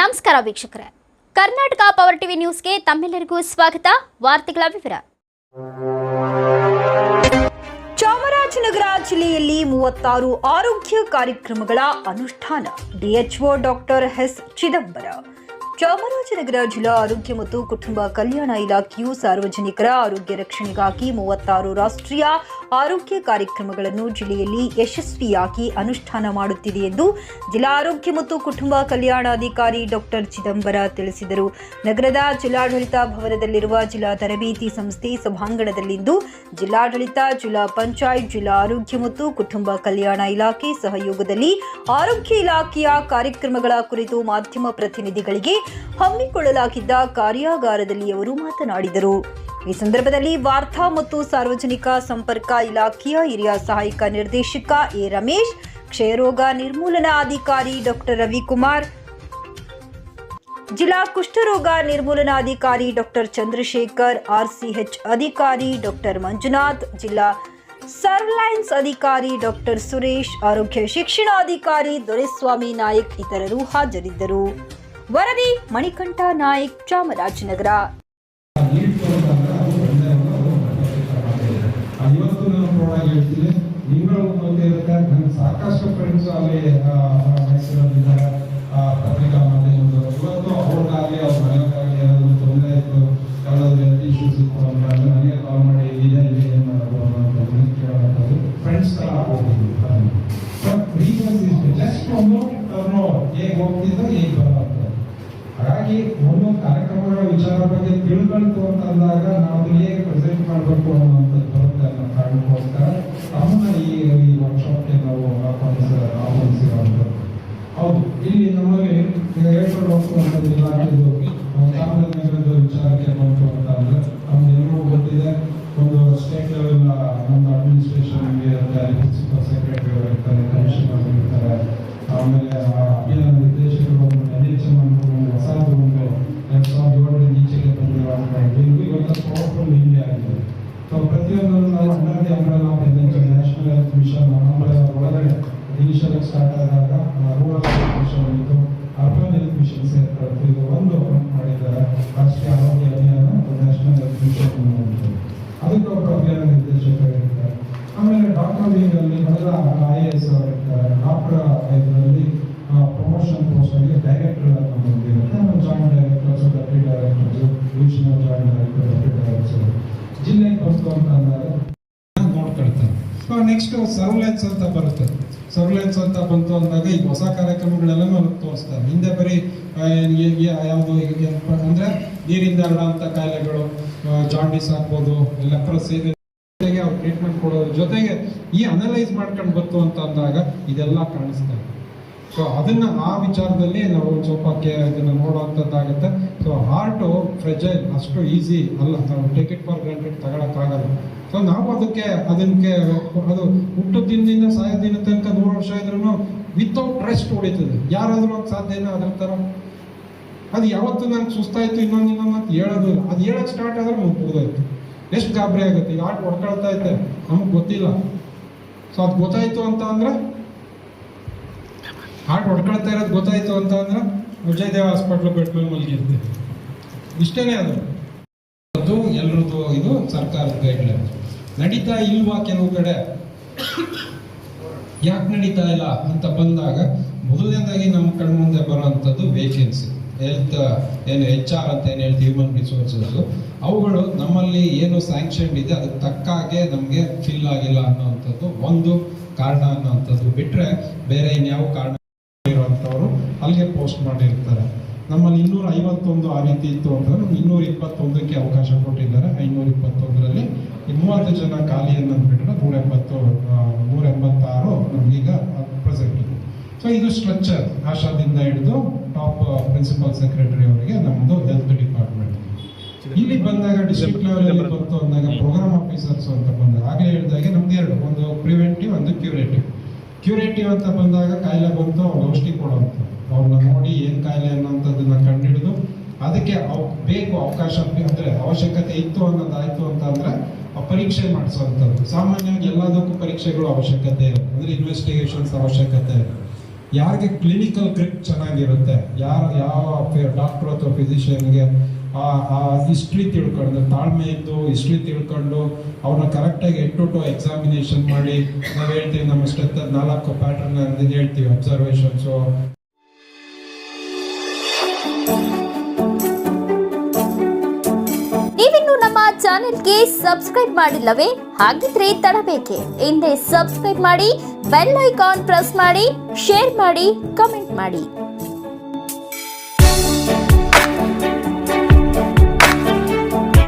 ನಮಸ್ಕಾರ ವೀಕ್ಷಕರೇ. Karnataka power TV ನ್ಯೂಸ್ಗೆ ತಮ್ಮೆಲ್ಲರಿಗೂ ಸ್ವಾಗತ. ವಾರ್ತೆಗಳ ವಿವರ. ಚಾಮರಾಜನಗರ ಜಿಲ್ಲೆಯಲ್ಲಿ ಮೂವತ್ತಾರು ಆರೋಗ್ಯ ಕಾರ್ಯಕ್ರಮಗಳ ಅನುಷ್ಠಾನ. DHO doctor S Chidambara. Chamarajanagar ಜಿಲ್ಲಾ ಆರೋಗ್ಯ ಮತ್ತು ಕುಟುಂಬ ಕಲ್ಯಾಣ ಇಲಾಖೆಯು ಸಾರ್ವಜನಿಕರ ಆರೋಗ್ಯ ರಕ್ಷಣೆಗಾಗಿ ಮೂವತ್ತಾರು ರಾಷ್ಟ್ರೀಯ ಆರೋಗ್ಯ ಕಾರ್ಯಕ್ರಮಗಳನ್ನು ಜಿಲ್ಲೆಯಲ್ಲಿ ಯಶಸ್ವಿಯಾಗಿ ಅನುಷ್ಠಾನ ಮಾಡುತ್ತಿದೆ ಎಂದು ಜಿಲ್ಲಾ ಆರೋಗ್ಯ ಮತ್ತು ಕುಟುಂಬ ಕಲ್ಯಾಣಾಧಿಕಾರಿ ಡಾಕ್ಟರ್ ಚಿದಂಬರ ತಿಳಿಸಿದರು. ನಗರದ ಜಿಲ್ಲಾಡಳಿತ ಭವನದಲ್ಲಿರುವ ಜಿಲ್ಲಾ ತರಬೇತಿ ಸಂಸ್ಥೆ ಸಭಾಂಗಣದಲ್ಲಿಂದು ಜಿಲ್ಲಾಡಳಿತ, ಜಿಲ್ಲಾ ಪಂಚಾಯತ್, ಜಿಲ್ಲಾ ಆರೋಗ್ಯ ಮತ್ತು ಕುಟುಂಬ ಕಲ್ಯಾಣ ಇಲಾಖೆ ಸಹಯೋಗದಲ್ಲಿ ಆರೋಗ್ಯ ಇಲಾಖೆಯ ಕಾರ್ಯಕ್ರಮಗಳ ಕುರಿತು ಮಾಧ್ಯಮ ಪ್ರತಿನಿಧಿಗಳಿಗೆ ಹಮ್ಮಿಕೊಳ್ಳಲಾಗಿದ್ದ ಕಾರ್ಯಾಗಾರದಲ್ಲಿ ಅವರು ಮಾತನಾಡಿದರು. ಈ ಸಂದರ್ಭದಲ್ಲಿ ವಾರ್ತಾ ಮತ್ತು ಸಾರ್ವಜನಿಕ ಸಂಪರ್ಕ ಇಲಾಖೆಯ ಹಿರಿಯ ಸಹಾಯಕ ನಿರ್ದೇಶಕ ಎ ರಮೇಶ್, ಕ್ಷಯರೋಗ ನಿರ್ಮೂಲನಾ ಅಧಿಕಾರಿ ಡಾಕ್ಟರ್ ರವಿಕುಮಾರ್, ಜಿಲ್ಲಾ ಕುಷ್ಠರೋಗ ನಿರ್ಮೂಲನಾಧಿಕಾರಿ ಡಾಕ್ಟರ್ ಚಂದ್ರಶೇಖರ್, ಆರ್ಸಿಎಚ್ ಅಧಿಕಾರಿ ಡಾಕ್ಟರ್ ಮಂಜುನಾಥ್, ಜಿಲ್ಲಾ ಸರ್ವಲೈನ್ಸ್ ಅಧಿಕಾರಿ ಡಾಕ್ಟರ್ ಸುರೇಶ್, ಆರೋಗ್ಯ ಶಿಕ್ಷಣಾಧಿಕಾರಿ ದೊರೆಸ್ವಾಮಿ ನಾಯಕ್ ಇತರರು ಹಾಜರಿದ್ದರು. ವರದಿ ಮಣಿಕಂಠ ನಾಯಕ್ ಚಾಮರಾಜನಗರ. ಹೇಳ್ತೀನಿ. ನಿಮ್ಗಳು ಮುಂದೆ ಇರುತ್ತೆ ನನ್ನ ಸಾಕಷ್ಟು ಫ್ರೆಂಡ್ಸ್ ಅಲ್ಲಿ ಮೈಸೂರಲ್ಲಿದ್ದಾರೆ ಪತ್ರಿಕಾ ಮಾಧ್ಯಮದವರು. ಇವತ್ತು ಅವ್ರಿಗಾಗಲಿ, ಅವ್ರ ಮನೆಯವರಿಗಾಗಲಿ ಏನಾದರೂ ತೊಂದರೆ ಇತ್ತು, ಯಾವ್ದಾದ್ರು ಹೆಲ್ತ್ ಇಶ್ಯೂಸ್ ಇತ್ತು ಅಂತ ನನಗೆ ಕಾಲ್ ಮಾಡಿ ಇದೆ ಇಲ್ಲಿ ಏನು ಮಾಡೋದು ಅಂತ ಕೇಳೋದು ಫ್ರೆಂಡ್ಸ್ ಥರ ಹೋಗ್ಬೋದು ಬಟ್ ರೀಸನ್ಸ್ ಇಸ್ ಜಸ್ಟ್ ಒಂದು ಅವ್ರನ್ನು ಹೇಗೆ ಹೋಗ್ತಿದ್ದೋ, ಹೇಗೆ ಬರೋದು ಹಾಗಾಗಿ ಒಂದು ಕಾರ್ಯಕ್ರಮಗಳ ವಿಚಾರ ಬಗ್ಗೆ ತಿಳ್ಕೊಳ್ತು ಅಂತ ಅಂದಾಗ ನಾವು ಹೇಗೆ ಪ್ರೆಸೆಂಟ್ ಮಾಡಬೇಕು ಅನ್ನೋಂಥದ್ದು ಬರುತ್ತೆ ಅನ್ನೋ ಕಾರಣಕ್ಕೋಸ್ಕರ ತಮ್ಮನ್ನ ಈ ಈ ವರ್ಕ್ಶಾಪ್ಗೆ ನಾವು ಆಹ್ವಾನಿಸ ಆಹ್ವಾನಿಸಿರುವಂಥದ್ದು ಹೌದು ಇಲ್ಲಿ ಈಗ ಹೇಳ್ಕೊಂಡು ಹೋಗ್ತುವಂಥದ್ದಿಲ್ಲ ಇದು ಚಾಮರಾಜನಗರದ ವಿಚಾರಕ್ಕೆ ಬಂತು ಅಂತ ಅಂದ್ರೆ ನಮ್ಗೆಲ್ಲರಿಗೂ ಗೊತ್ತಿದೆ, ಒಂದು ಸ್ಟೇಟ್ ಲೆವೆಲ್ ನಮ್ಮ ಅಡ್ಮಿನಿಸ್ಟ್ರೇಷನ್ ಇರುತ್ತೆ ಪ್ರಿನ್ಸಿಪಲ್ ಸೆಕ್ರೆಟರಿ ಇರ್ತಾರೆ ಕಮಿಷನರ್ ಇರ್ತಾರೆ. ಆಮೇಲೆ ಅಭಿಯಾನ ನಿರ್ದೇಶಕರು ಒಂದು ಎನ್ ಎಚ್ ಎಂ ಅನ್ಕೊಂಡು ಹೊಸದು ಒಂದು ಪವರ್ಫುಲ್ ಇಂಡಿಯಾ ಆಗಿದೆ. ನಾವು ನ್ಯಾಷನಲ್ ಹೆಲ್ತ್ ಮಿಷನ್ ಅಂಬ್ರೆಲಾ ಒಳಗಡೆ ಸ್ಟಾರ್ಟ್ ಆದಾಗ ರೂರಲ್ ಮಿಷನ್ ಇತ್ತು ಅರ್ಬನ್ ಹೆಲ್ತ್ ಮಿಷನ್ ಸೇರ್ಕೊಳ್ತು ಇದು ಒಂದು ಮಾಡಿದ್ದಾರೆ ರಾಷ್ಟ್ರೀಯ ಆರೋಗ್ಯ ಅಭಿಯಾನ ನ್ಯಾಷನಲ್ ಹೆಲ್ತ್ ಮಿಷನ್ ಅಂತ ಅದಕ್ಕೆ ಒಬ್ಬರು ಅಭಿಯಾನ ನಿರ್ದೇಶಕರು ಇರ್ತಾರೆ ಆಮೇಲೆ ಡಾಕ್ಟರ್ ವಿಂಗಲ್ಲಿ ಮೊದಲ ಐ ಎ ಎಸ್ ಅವರು ಇರ್ತಾರೆ ಡಾಕ್ಟರ್ ಇದರಲ್ಲಿ ಪ್ರಮೋಷನ್ ಪೋಸ್ಟ್ ಅಲ್ಲಿ ಡೈರೆಕ್ಟರ್ ನಮ್ಮದು ಇರುತ್ತೆ ಆಮೇಲೆ joint directors deputy directors divisional joint director deputy directors ಜಿಲ್ಲೆಗೆ ಬಂತು ಅಂತ ಅಂದಾಗ ನೋಡ್ಕೊಳ್ತಾರೆ ಸೊ ನೆಕ್ಸ್ಟ್ ಸರ್ವ್ಲೆನ್ಸ್ ಅಂತ ಬರುತ್ತೆ. ಸರ್ವ್ಲೆನ್ಸ್ ಅಂತ ಬಂತು ಅಂದಾಗ ಈಗ ಹೊಸ ಕಾರ್ಯಕ್ರಮಗಳೆಲ್ಲ ತೋರಿಸ್ತಾರೆ. ಹಿಂದೆ ಬರೀ ಯಾವುದು ಅಂದ್ರೆ ನೀರಿಂದ ಹರಡುವಂಥ ಕಾಯಿಲೆಗಳು ಜಾಂಡಿಸ್ ಆಗ್ಬೋದು ಲೆಪ್ರಸಿ ಜೊತೆಗೆ ಅವ್ರು ಟ್ರೀಟ್ಮೆಂಟ್ ಕೊಡೋದ್ರ ಜೊತೆಗೆ ಈ ಅನಲೈಸ್ ಮಾಡ್ಕೊಂಡು ಬಂತು ಅಂತ ಅಂದಾಗ ಇದೆಲ್ಲ ಕಾಣಿಸ್ತಾ ಇದೆ. ಸೊ ಅದನ್ನ ಆ ವಿಚಾರದಲ್ಲಿ ನಾವು ಒಂದ್ ಸ್ವಲ್ಪ ಕೆ- ಇದನ್ನ ನೋಡುವಂಥದ್ದಾಗುತ್ತೆ ಸೊ ಹಾರ್ಟು ಫ್ರೆಜೈಲ್ ಅಷ್ಟು ಈಸಿ ಅಲ್ಲ. ನಾವು ಟೇಕ್ ಇಟ್ ಫಾರ್ ಗ್ರಾಂಟೆಡ್ ತಗೊಳಕ್ಕಾಗಲ್ಲ. ಸೊ ನಾವು ಅದಕ್ಕೆ ಅದಕ್ಕೆ ಅದು ಹುಟ್ಟು ದಿನದಿಂದ ಸಾಯೋ ದಿನ ತನಕ ನೂರು ವರ್ಷ ಇದ್ರೂ ವಿತೌಟ್ ರೆಸ್ಟ್ ಹೊಡಿತದೆ ಯಾರಾದರೂ ಒಂದು ಸಾಧ್ಯನ ಅದ್ರ ಥರ ಅದು ಯಾವತ್ತು ನನಗೆ ಸುಸ್ತಾಯಿತು, ಇನ್ನೊಂದು ಇನ್ನೊಂದು ಅಂತ ಹೇಳೋದು ಇಲ್ಲ. ಅದು ಹೇಳಕ್ ಸ್ಟಾರ್ಟ್ ಆದ್ರೆ ನಮ್ಗೆ ಮುಗಿದೋಯ್ತು ಎಷ್ಟು ಗಾಬರಿ ಆಗುತ್ತೆ. ಈಗ ಆಟ ಹೊಡ್ಕೊಳ್ತಾ ಇದ್ದೆ. ನಮಗೆ ಗೊತ್ತಿಲ್ಲ. ಸೊ ಅದು ಗೊತ್ತಾಯಿತು ಅಂತ ಅಂದ್ರೆ ಹಾರ್ಟ್ ಹೊಡ್ಕೊಳ್ತಾ ಇರೋದು ಗೊತ್ತಾಯ್ತು ಅಂತ ಅಂದ್ರೆ ವಿಜಯದೇವ ಹಾಸ್ಪಿಟ್ಲ್ ಬೆಡ್ ಮೇಲೆ ಮಲಗಿರುತ್ತೆ ಇಷ್ಟೇನೆ ಅದು. ಅದು ಎಲ್ರದ್ದು ಇದು ಸರ್ಕಾರದ ಕೈಗಳೇ. ನಡೀತಾ ಇಲ್ವಾ ಕೆಲವು ಕಡೆ? ಯಾಕೆ ನಡೀತಾ ಇಲ್ಲ ಅಂತ ಬಂದಾಗ ಮೊದಲನೇದಾಗಿ ನಮ್ಮ ಕಣ್ಮುಂದೆ ಬರುವಂಥದ್ದು ವೇಕೆನ್ಸಿ ಹೆಲ್ತ್ ಏನು ಎಚ್ ಆರ್ ಅಂತ ಏನು ಹೇಳ್ತೀವಿ ಹ್ಯೂಮನ್ ರಿಸೋರ್ಸಸ್ ಅವುಗಳು ನಮ್ಮಲ್ಲಿ ಏನು ಸ್ಯಾಂಕ್ಷನ್ ಇದೆ, ಅದಕ್ಕೆ ತಕ್ಕಾಗೆ ನಮಗೆ ಫಿಲ್ ಆಗಿಲ್ಲ ಅನ್ನೋವಂಥದ್ದು ಒಂದು ಕಾರಣ ಅನ್ನೋವಂಥದ್ದು ಬಿಟ್ಟರೆ ಬೇರೆ ಇನ್ಯಾವ ಕಾರಣ ಇರುವಂಥವ್ರು ಅಲ್ಲಿಗೆ ಪೋಸ್ಟ್ ಮಾಡಿರ್ತಾರೆ. ನಮ್ಮಲ್ಲಿ ಇನ್ನೂರ ಐವತ್ತೊಂದು ಆ ರೀತಿ ಇತ್ತು ಅಂತಂದ್ರೆ ಇನ್ನೂರ ಇಪ್ಪತ್ತೊಂದಕ್ಕೆ ಅವಕಾಶ ಕೊಟ್ಟಿದ್ದಾರೆ. ಐನೂರ ಇಪ್ಪತ್ತೊಂದರಲ್ಲಿ ಮೂವತ್ತು ಜನ ಖಾಲಿಯನ್ನು ಬಿಟ್ಟರೆ ನೂರ ಎಂಬತ್ತು ನೂರ ಎಂಬತ್ತಾರು ನಮಗೀಗ ಪ್ರೆಸೆಂಟ್ ಇದೆ ಸೊ ಇದು ಸ್ಟ್ರಕ್ಚರ್ ಆಶಾದಿಂದ ಹಿಡಿದು ಟಾಪ್ ಪ್ರಿನ್ಸಿಪಲ್ ಸೆಕ್ರೆಟರಿ ಅವರಿಗೆ ನಮ್ಮದು ಹೆಲ್ತ್ ಡಿಪಾರ್ಟ್ಮೆಂಟ್ ಇಲ್ಲಿ ಬಂದಾಗ ಡಿಸ್ಟ್ರಿಕ್ಟ್ ಲೆವೆಲ್ ಅಲ್ಲಿ ಬಂತು ಅಂದಾಗ ಪ್ರೋಗ್ರಾಮ್ ಆಫೀಸರ್ಸ್ ಅಂತ ಬಂದಾಗ ಆಗಲೇ ಹೇಳಿದಾಗೆ ನಮ್ದು ಎರಡು, ಒಂದು ಪ್ರಿವೆಂಟಿವ್ ಒಂದು ಕ್ಯೂರೇಟಿವ್ ಕ್ಯೂರೇಟಿವ್ ಅಂತ ಬಂದಾಗ ಕಾಯಿಲೆ ಬಂತು, ಅವ್ರು ಔಷಧಿ ಕೊಡುವಂತ ಅವ್ರನ್ನ ನೋಡಿ ಏನ್ ಕಾಯಿಲೆ ಅನ್ನೋಂಥದ್ದನ್ನ ಕಂಡುಹಿಡಿದು ಅದಕ್ಕೆ ಅವ್, ಬೇಕು ಅವಕಾಶ ಅಂದ್ರೆ ಅವಶ್ಯಕತೆ ಇತ್ತು ಅನ್ನೋದಾಯಿತು ಅಂತ ಅಂದ್ರೆ ಪರೀಕ್ಷೆ ಮಾಡಿಸುವಂಥದ್ದು ಸಾಮಾನ್ಯವಾಗಿ ಎಲ್ಲದಕ್ಕೂ ಪರೀಕ್ಷೆಗಳು ಅವಶ್ಯಕತೆ ಇರುತ್ತೆ. ಅಂದ್ರೆ ಇನ್ವೆಸ್ಟಿಗೇಷನ್ಸ್ ಅವಶ್ಯಕತೆ ಇರುತ್ತೆ. ಯಾರಿಗೆ ಕ್ಲಿನಿಕಲ್ ಗ್ರಿಪ್ ಚೆನ್ನಾಗಿರುತ್ತೆ, ಯಾರು, ಯಾವ ಡಾಕ್ಟರ್ ಅಥವಾ ಫಿಸಿಷಿಯನ್ಗೆ ಆ ಆ ಹಿಸ್ಟ್ರಿ ತಿಳ್ಕೊಂಡು ತಾಳ್ಮೆಯಿಂದ ಹಿಸ್ಟ್ರಿ ತಿಳ್ಕೊಂಡು ಅವ್ರನ್ನ ಕರೆಕ್ಟಾಗಿ ಎಟ್ ಟು ಟು ಎಕ್ಸಾಮಿನೇಷನ್ ಮಾಡಿ, ನಾವು ಹೇಳ್ತೀವಿ ನಮ್ಮ ಸ್ಟ್ರೆಂತ್ ನಾಲ್ಕು ಪ್ಯಾಟರ್ನ್ ಅಂತ ಹೇಳ್ತೀವಿ ಅಬ್ಸರ್ವೇಷನ್ಸು ನೀವಿನ್ನು ನಮ್ಮ ಚಾನೆಲ್ಗೆ ಸಬ್ಸ್ಕ್ರೈಬ್ ಮಾಡಿಲ್ಲವೇ? ಹಾಗಿದ್ರೆ ತಡಬೇಕೆ. ಹಿಂದೆ ಸಬ್ಸ್ಕ್ರೈಬ್ ಮಾಡಿ, ಬೆಲ್ ಐಕಾನ್ ಪ್ರೆಸ್ ಮಾಡಿ, ಶೇರ್ ಮಾಡಿ, ಕಮೆಂಟ್ ಮಾಡಿ.